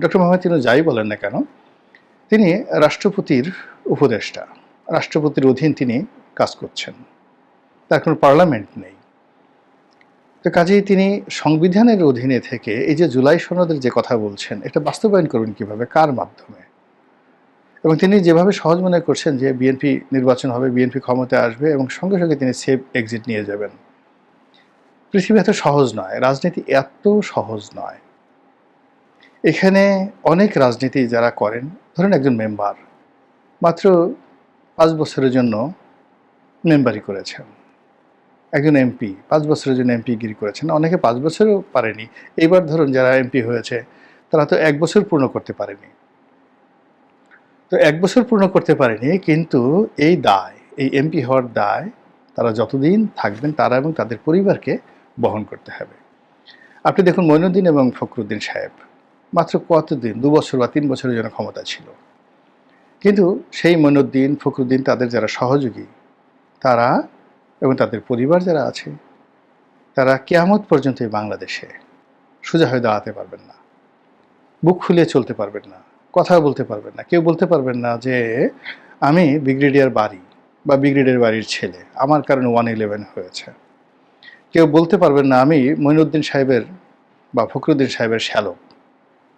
Doctor Mohammad তিনি যাই বলেন না কেন, তিনি রাষ্ট্রপতির উপদেষ্টা, রাষ্ট্রপতির অধীন তিনি কাজ করছেন। তার কোনো পার্লামেন্ট নেই। তো কাজেই তিনি সংবিধানের অধীনে থেকে এই যে জুলাই সনদের যে কথা বলছেন, এটা বাস্তবায়ন করবেন কীভাবে, কার মাধ্যমে? এবং তিনি যেভাবে সহজ মনে করছেন যে বিএনপি নির্বাচন হবে, বিএনপি ক্ষমতায় আসবে এবং সঙ্গে সঙ্গে তিনি সেফ এক্সিট নিয়ে যাবেন। পৃথিবী এত সহজ নয়, রাজনীতি এত সহজ নয়। এখানে অনেক রাজনীতি যারা করেন, ধরেন একজন মেম্বার, মাত্র পাঁচ বছরের জন্য মেম্বারি করেছেন। একজন এমপি, পাঁচ বছরের জন্য এমপি গিরি করেছেন। অনেকে পাঁচ বছরও পারেনি। এইবার ধরুন যারা এমপি হয়েছে, তারা তো এক বছর পূর্ণ করতে পারেনি। তো এক বছর পূর্ণ করতে পারেনি, কিন্তু এই দায়, এই এমপি হওয়ার দায় তারা যতদিন থাকবেন, তারা এবং তাদের পরিবারকে বহন করতে হবে। আপনি দেখুন মইনুদ্দিন এবং ফখরুদ্দিন সাহেব মাত্র কতদিন? দু বছর বা তিন বছরের জন্য ক্ষমতা ছিল। কিন্তু সেই মইনুদ্দিন, ফখরুদ্দিন তাদের যারা সহযোগী, তারা এবং তাদের পরিবার যারা আছে, তারা কেয়ামত পর্যন্ত এই বাংলাদেশে সোজা হয়ে দাঁড়াতে পারবেন না। বুক ফুলিয়ে চলতে পারবেন না। কথা বলতে পারবেন না। কেউ বলতে পারবেন না যে, আমি ব্রিগেডিয়ার বাড়ি বা ব্রিগেডিয়ার বাড়ির ছেলে। আমার কারণে ওয়ান ইলেভেন হয়েছে। কেউ বলতে পারবেন না, আমি মইনুদ্দিন সাহেবের বা ফখরুদ্দিন সাহেবের শ্যালক।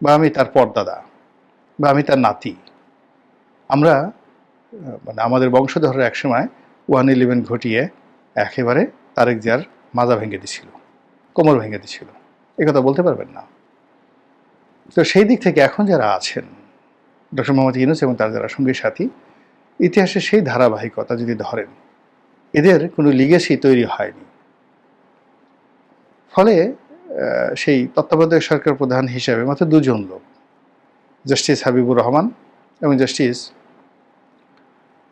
বা আমি তার পর্দাদা, বা আমি তার নাতি। আমরা মানে আমাদের বংশধররা একসময় ওয়ান ইলেভেন ঘটিয়ে একেবারে তারেক জিয়ার মাজা ভেঙে দিছিল, কোমর ভেঙে দিছিল। কথা বলতে পারবেন না। তো সেই দিক থেকে এখন যারা আছেন, ডক্টর মোহাম্মদ ইউনুস এবং তার যারা সঙ্গী সাথী, ইতিহাসে সেই ধারাবাহিকতা যদি ধরেন, এদের কোনো লিগেসি তৈরি হয়নি। ফলে সেই তত্ত্বাবধায়ক সরকার প্রধান হিসেবে মাত্র দুজন লোক, জাস্টিস হাবিবুর রহমান এবং জাস্টিস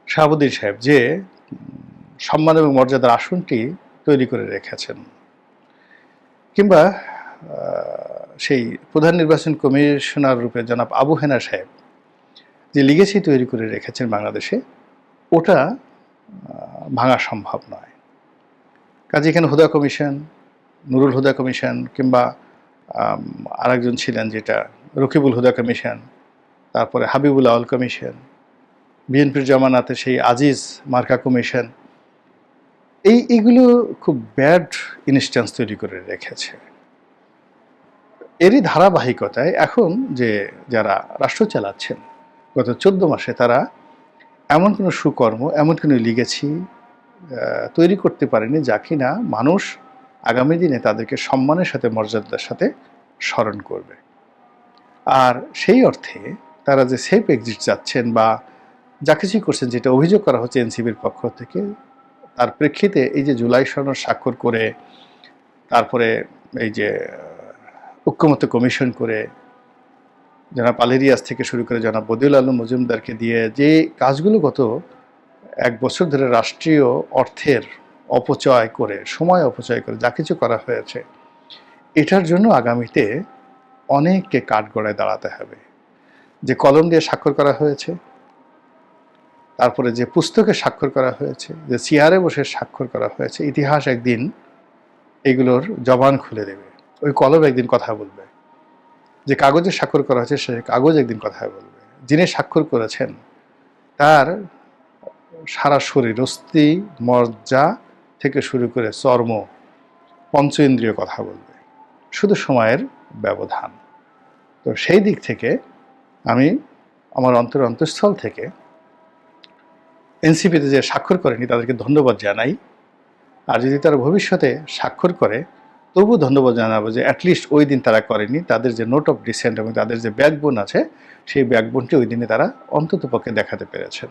শাহাবুদ্দিন সাহেব, যে সম্মান এবং মর্যাদার আসনটি তৈরি করে রেখেছেন। কিংবা সেই প্রধান নির্বাচন কমিশনার রূপে জনাব আবু হেনা সাহেব, যে লিগেসি তৈরি করে রেখেছেন বাংলাদেশে, ওটা ভাঙা সম্ভব নয়। কাজে এখানে হুদা কমিশন নুরুল হুদা কমিশন কিংবা আরেকজন ছিলেন যেটা, রকিবুল হুদা কমিশন, তারপরে হাবিবুল আউল কমিশন, বিএনপির জমানাতে সেই আজিজ মার্কা কমিশন, এই, এগুলো খুব ব্যাড ইনস্ট্যান্স তৈরি করে রেখেছে। এরই ধারাবাহিকতায় এখন যে যারা রাষ্ট্র চালাচ্ছেন, গত চোদ্দ মাসে তারা এমন কোনো সুকর্ম, এমন কোনো লিগেছি তৈরি করতে পারেনি যা কিনা মানুষ আগামী দিনে তাদেরকে সম্মানের সাথে মর্যাদার সাথে স্মরণ করবে। আর সেই অর্থে তারা যে সেফ এক্সিট যাচ্ছেন বা যা কিছুই করছেন যেটা অভিযোগ করা হচ্ছে এনসিবির পক্ষ থেকে তার প্রেক্ষিতে এই যে জুলাই সনদ স্বাক্ষর করে তারপরে এই যে আহ, ঐক্যমত্য কমিশন করে জনাব আলেরিয়াস থেকে শুরু করে জনাব বদিউল আলম মজুমদারকে দিয়ে যে কাজগুলো গত এক বছর ধরে রাষ্ট্রীয় অর্থের অপচয় করে, সময় অপচয় করে, যা কিছু করা হয়েছে, এটার জন্য আগামীতে অনেককে কাঠগড়ায় দাঁড়াতে হবে। যে কলম দিয়ে স্বাক্ষর করা হয়েছে, তারপরে যে পুস্তকে স্বাক্ষর করা হয়েছে, যে চেয়ারে বসে স্বাক্ষর করা হয়েছে, ইতিহাস একদিন এগুলোর জবান খুলে দেবে। ওই কলম একদিন কথা বলবে। যে কাগজে স্বাক্ষর করা হয়েছে, সে কাগজ একদিন কথা বলবে। যিনি স্বাক্ষর করেছেন, তার সারা শরীর, অস্থি, মজ্জা থেকে শুরু করে চর্ম পঞ্চ ইন্দ্রিয় কথা বলবে। শুধু সময়ের ব্যবধান। তো সেই দিক থেকে আমি আমার অন্তর অন্তঃস্থল থেকে এনসিপিতে যে স্বাক্ষর করেনি তাদেরকে ধন্যবাদ জানাই। আর যদি তারা ভবিষ্যতে স্বাক্ষর করে তবু ধন্যবাদ জানাব যে অ্যাটলিস্ট ওই দিন তারা করেনি। তাদের যে নোট অফ ডিসেন্ট এবং তাদের যে ব্যাকবোন আছে, সেই ব্যাকবোনটি ওই দিনে তারা অন্তত পক্ষে দেখাতে পেরেছেন।